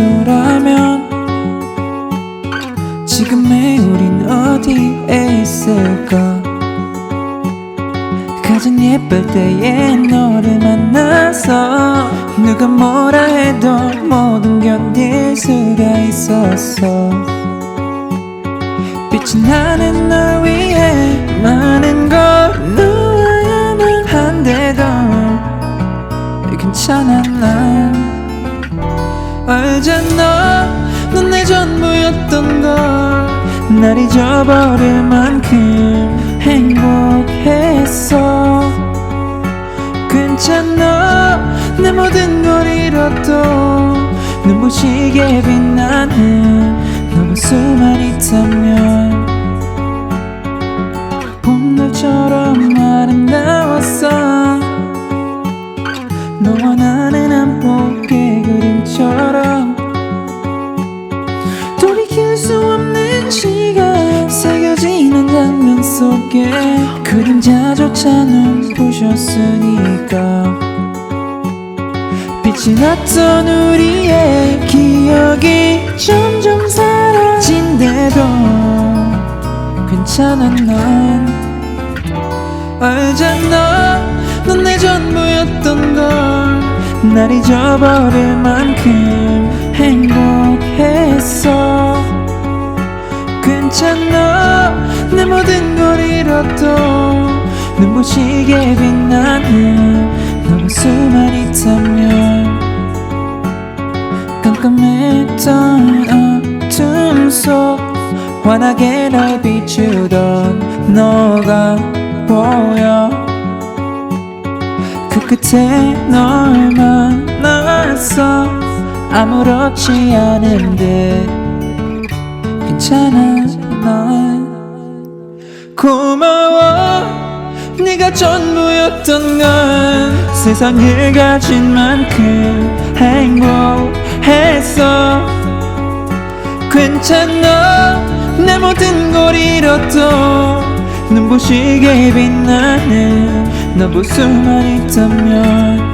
돌아면 지금의 우린 어디에 있을까? 가장 예쁠 때에 너를 만나서 누가 뭐라 해도 모든 견딜 수가 있었어. 빛이 나 괜찮아 난 알잖아. 넌 내 전부였던 걸날 잊어버릴 만큼 행복했어. 괜찮아. 내 모든 걸 잃어도 눈부시게 빛나는 속에 그림자조차 눈부셨으니까. 빛이 났던 우리의 기억이 점점 사라진대도 괜찮아 난 알잖아. 넌 내 전부였던 걸 날 잊어버릴 만큼 행복했어. 괜찮아 도 눈부시게 빛나는 너 모습만 있다면 깜깜했던 어둠 속 환하게 날 비추던 너가 보여. 그 끝에 널 만났어 아무렇지 않은데 괜찮아 난 고마워. 네가 전부였던 건 세상을 가진 만큼 행복했어. 괜찮아. 내 모든 걸 잃어도 눈부시게 빛나는 너 모습만 있다면